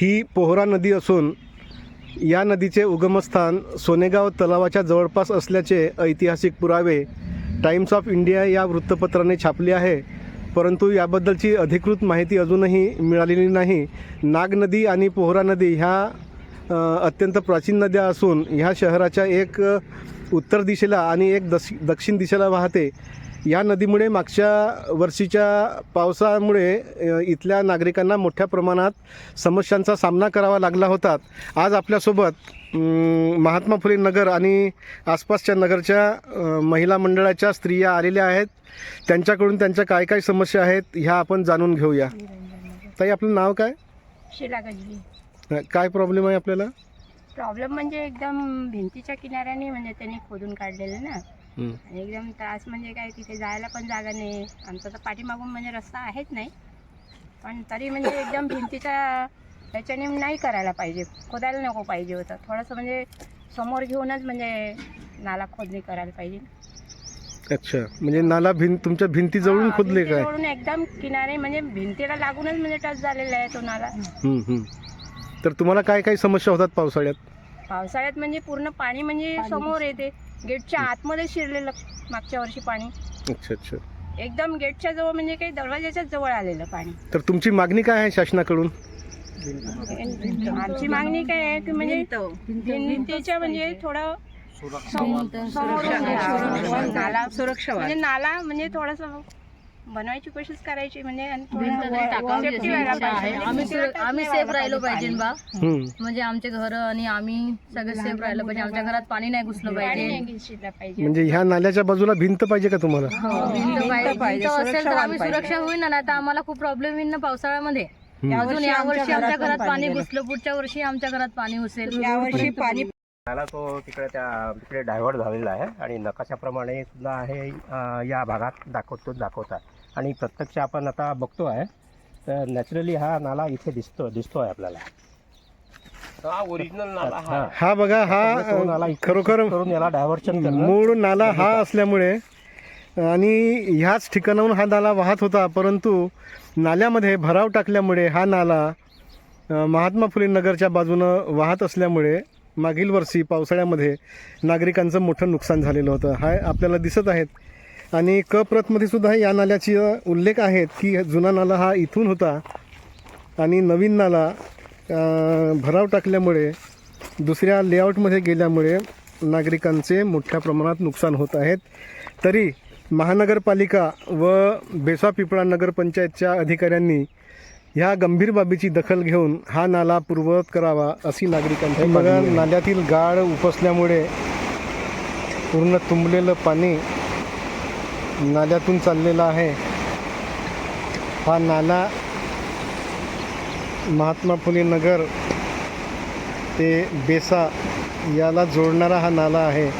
ही पोहरा नदी असून या नदीचे उगमस्थान सोनेगाव तलावाच्या जवळपास असल्याचे ऐतिहासिक पुरावे टाइम्स ऑफ इंडिया या वृत्तपत्राने छापले आहे. परंतु याबद्दलची अधिकृत माहिती अजूनही मिळालेली नाही. नाग नदी आणि पोहरा नदी ह्या अत्यंत प्राचीन नद्या असून ह्या शहराच्या एक उत्तर दिशेला आणि एक दश दक्षिण दिशेला वाहते. या नदीमुळे मागच्या वर्षीच्या पावसामुळे इथल्या नागरिकांना मोठ्या प्रमाणात समस्यांचा सामना करावा लागला होता. आज आपल्यासोबत महात्मा फुले नगर आणि आसपासच्या नगरच्या महिला मंडळाच्या स्त्रिया आलेल्या आहेत. त्यांच्याकडून त्यांच्या काय काय समस्या आहेत ह्या आपण जाणून घेऊया. ताई आपलं नाव काय? शिला गजली काय प्रॉब्लेम आहे आपल्याला? प्रॉब्लेम म्हणजे एकदम भिंतीच्या किनाऱ्याने म्हणजे त्यांनी खोदून काढलेलं ना. एकदम त्रास म्हणजे काय तिथे जायला पण जागा नाही. आमचा तर पाठीमागून म्हणजे रस्ता आहेच नाही. पण तरी म्हणजे एकदम भिंतीच्या ह्याच्याने नाही करायला पाहिजे. खोदायला नको पाहिजे होतं. थोडंसं म्हणजे समोर घेऊनच म्हणजे नाला खोदणी करायला पाहिजे. अच्छा. म्हणजे नाला भिंत तुमच्या भिंती जवळून हा, खोदले काय? भिंतीजवळून एकदम किनारे म्हणजे भिंतीला लागूनच म्हणजे टच झालेला आहे तो नाला. हं, हं. तर तुम्हाला काय काय समस्या होतात पावसाळ्यात? पावसाळ्यात म्हणजे पूर्ण पाणी म्हणजे समोर येते. गेटच्या आतमध्ये शिरलेलं मागच्या वर्षी पाणी. अच्छा अच्छा. एकदम गेटच्या जवळ म्हणजे काही दरवाजाच्या जवळ आलेलं पाणी. तर तुमची मागणी काय आहे शासनाकडून? आमची मागणी काय आहे की म्हणजे भिंतीच्या म्हणजे थोडं समोरून घ्या. नाला सुरक्षा म्हणजे नाला म्हणजे थोडस बनवायची कोशिश करायची म्हणजे आणि भिंत तरी टाकावी safety व्हायला गरजेचं आहे. पाहिजे. आम्ही सेफ राहिलो पाहिजे. बा. हं. म्हणजे आमचे घर आणि आम्ही सगळे सेफ राहिलो पाहिजे. आमच्या घरात पाणी नाही घुसलं पाणी पाहिजे. नाही शिरलं पाहिजे. म्हणजे ह्या नाल्याच्या बाजूला भिंत पाहिजे का तुम्हाला? हो, भिंत पाहिजे. भिंत असेल तर आम्ही सुरक्षा होईल ना नाही तर आम्हाला खूप प्रॉब्लेम येईल ना पावसाळ्यामध्ये. हं. अजून या वर्षी आमच्या घरात पाणी घुसलं. पुढच्या वर्षी आमच्या घरात पाणी घुसेल. यावर्षी पाणी नाला तो तिकडे त्या तिकडे डायव्हर्ट झालेला आहे आणि नकाशाप्रमाणे सुद्धा हे अं, या भागात दाखवतो दाखवतात. आणि प्रत्यक्ष आपण आता बघतो आहे तर नॅचरली हा नाला इथे दिसतो दिसतो आहे आपल्याला. हा ओरिजिनल नाला हा. हा बघा हा तो नाला इथे खरोखर करून याला डायव्हर्शन करणं मूळ नाला हा असल्यामुळे आणि ह्याच ठिकाणाहून हा नाला वाहत होता परंतु नाल्यामध्ये भराव टाकल्यामुळे हा नाला अ, महात्मा फुले नगरच्या बाजूनं वाहत असल्यामुळे मागील वर्षी पावसाळ्यामध्ये नागरिकांचं मोठं नुकसान झालेलं होतं. हा आपल्याला दिसत आहेत आणि क प्रतमध्ये सुद्धा या नाल्याची उल्लेख आहेत की जुना नाला हा इथून होता आणि नवीन नाला भराव टाकल्यामुळे दुसऱ्या लेआउटमध्ये गेल्यामुळे नागरिकांचे मोठ्या प्रमाणात नुकसान होत आहेत. तरी महानगरपालिका व बेसा पिपळा नगरपंचायतच्या अधिकाऱ्यांनी ह्या गंभीर बाबीची दखल घेऊन हा नाला पूर्ववत करावा अशी नागरिकांची बघा नाल्यातील गाळ उपसल्यामुळे पूर्ण तुंबलेलं पाणी नाल्यातून चाललेला आहे. हा नाला महात्मा फुले नगर ते बेसा याला जोडणारा हा नाला आहे.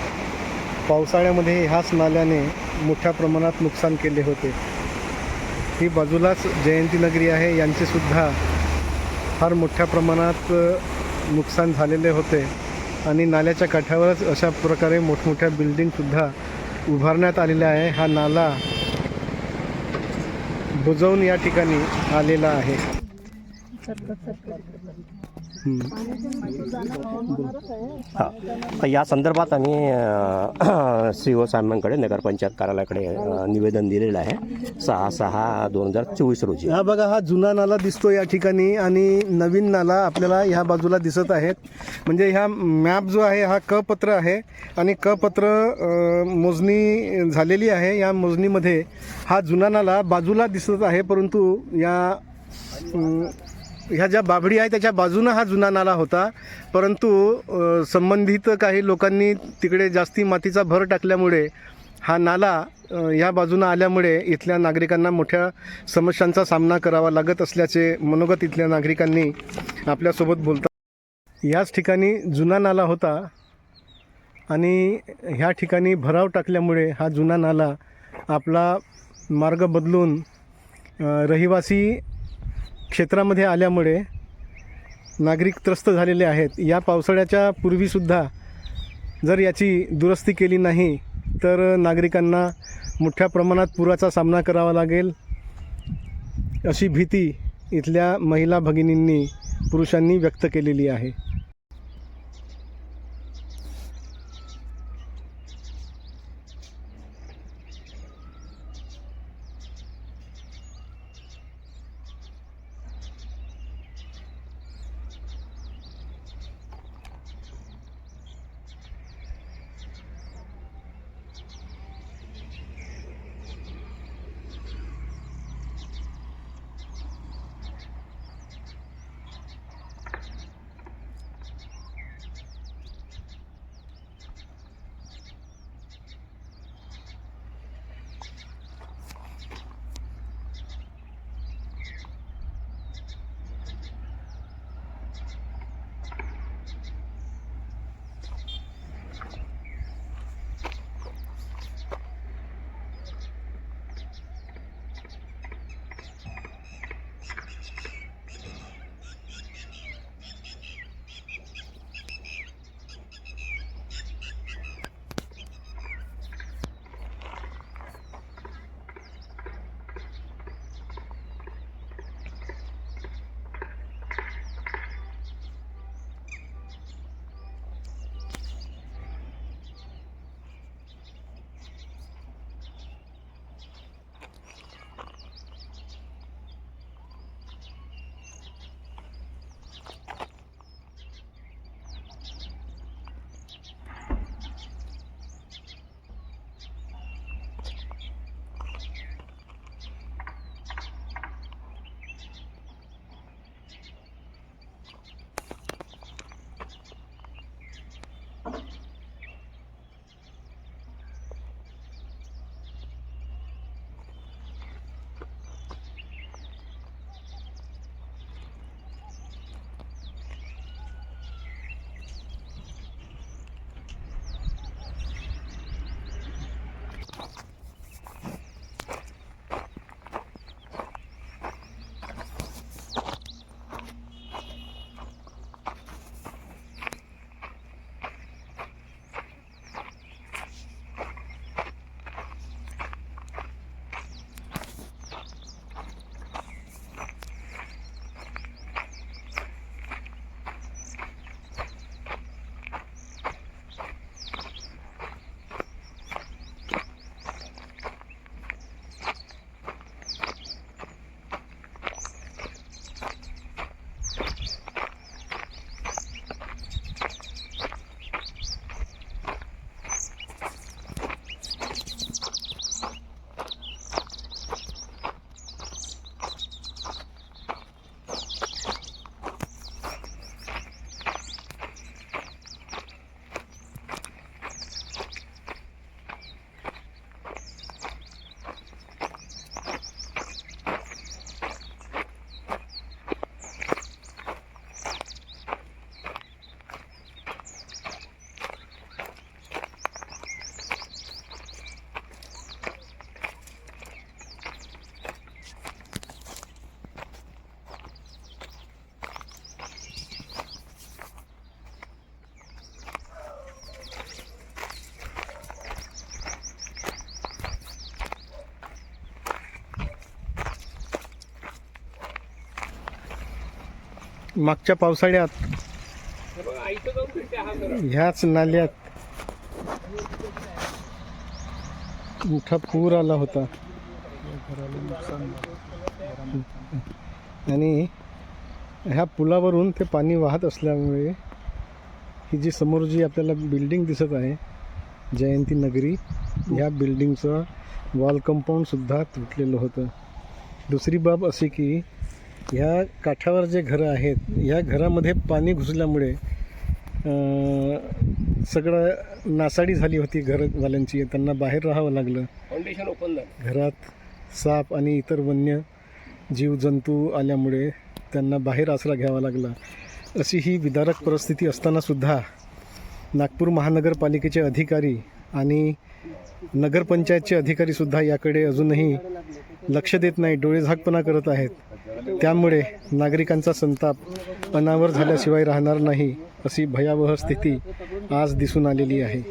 पावसाळ्यामध्ये ह्याच नाल्याने मोठ्या प्रमाणात नुकसान केले होते. ही बाजूलाच जयंतीनगरी आहे. यांचेसुद्धा फार मोठ्या प्रमाणात नुकसान झालेले होते. आणि नाल्याच्या काठावरच अशा प्रकारे मोठमोठ्या बिल्डिंगसुद्धा उभारण्यात आलेला आहे. हा नाला बुजवून या ठिकाणी आलेला आहे. हां. या संदर्भात आम्ही सी ओ साहेबांकडे नगरपंचायत कार्यालयाकडे निवेदन दिलेलं आहे. सहा सहा दोन हजार चोवीस रोजी. हा बघा हा जुना नाला दिसतो या ठिकाणी आणि नवीन नाला आपल्याला ह्या बाजूला दिसत आहेत. म्हणजे ह्या मॅप जो आहे हा क पत्र आहे आणि क पत्र मोजणी झालेली आहे. या मोजणीमध्ये हा जुना नाला बाजूला दिसत आहे परंतु या ह्या ज्या बाभडी आहे त्याच्या बाजूनं हा जुना नाला होता. परंतु संबंधित काही लोकांनी तिकडे जास्ती मातीचा भर टाकल्यामुळे हा नाला ह्या बाजूनं आल्यामुळे इथल्या नागरिकांना मोठ्या समस्यांचा सामना करावा लागत असल्याचे मनोगत इथल्या नागरिकांनी आपल्यासोबत बोलतात याच ठिकाणी जुना नाला होता आणि ह्या ठिकाणी भराव टाकल्यामुळे हा जुना नाला आपला मार्ग बदलून रहिवासी क्षेत्रामध्ये आल्यामुळे नागरिक त्रस्त झालेले आहेत. या पावसाळ्याच्या पूर्वीसुद्धा जर याची दुरुस्ती केली नाही तर नागरिकांना मोठ्या प्रमाणात पुराचा सामना करावा लागेल. अशी भीती इथल्या महिला भगिनींनी पुरुषांनी व्यक्त केलेली आहे. मागच्या पावसाळ्यात ह्याच नाल्यात मोठा पूर आला होता. आणि ह्या पुलावरून ते पाणी वाहत असल्यामुळे ही जी समोर जी आपल्याला बिल्डिंग दिसत आहे जयंती नगरी ह्या बिल्डिंगचं वॉल कंपाऊंडसुद्धा तुटलेलं होतं. दुसरी बाब अशी की ह्या काठावर जे घरं आहेत ह्या घरामध्ये पाणी घुसल्यामुळे सगळं नासाडी झाली होती घरवाल्यांची. त्यांना बाहेर राहावं लागलं. फाउंडेशन ओपन झालं. घरात साप आणि इतर वन्य जीवजंतू आल्यामुळे त्यांना बाहेर आसरा घ्यावा लागला. अशी ही विदारक परिस्थिती असतानासुद्धा नागपूर महानगरपालिकेचे अधिकारी आणि नगरपंचायतचे अधिकारीसुद्धा याकडे अजूनही लक्ष देत नाही डोळेझाकपणा करत आहेत. त्यामुळे नागरिकांचा संताप अनावर झाल्याशिवाय राहणार नाही अशी भयावह स्थिती आज दिसून आलेली आहे.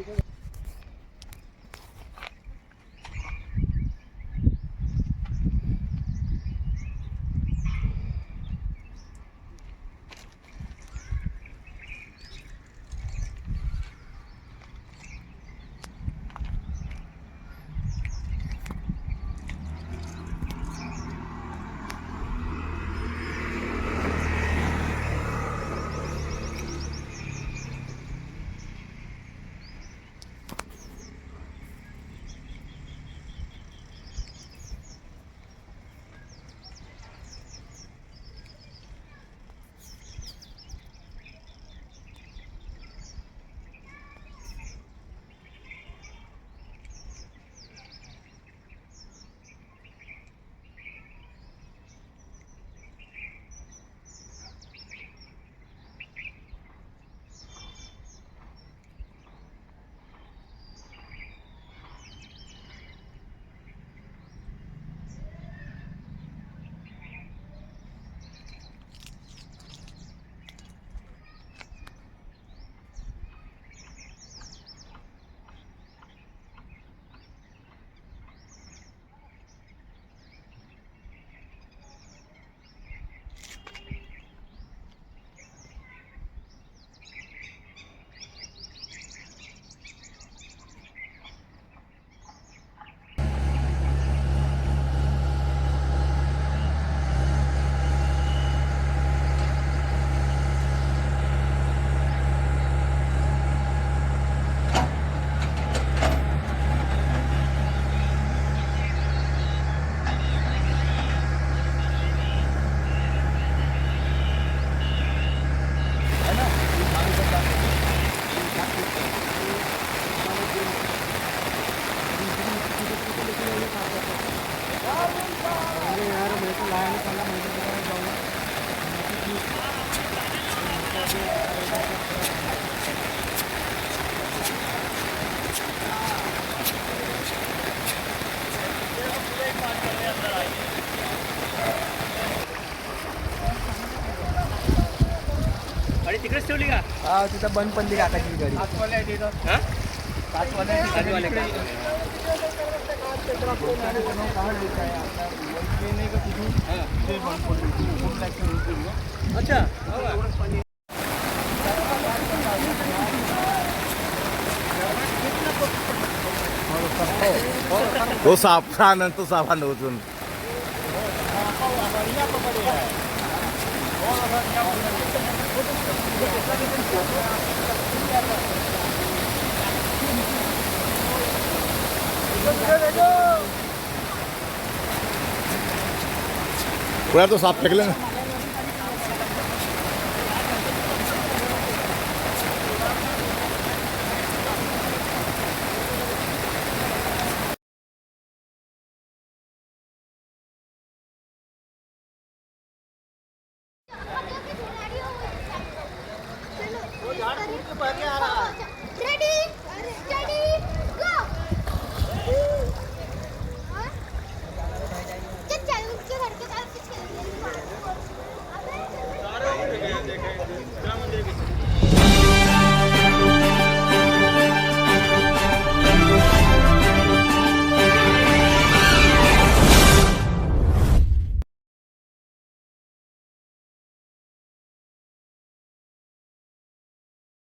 ठेवली का? हा तिथं बंद पडली काकाची गाडी हा? अच्छा हो का? तो साफरान आणि तो साफान उचलून. पुढे तो साप फेकले. ना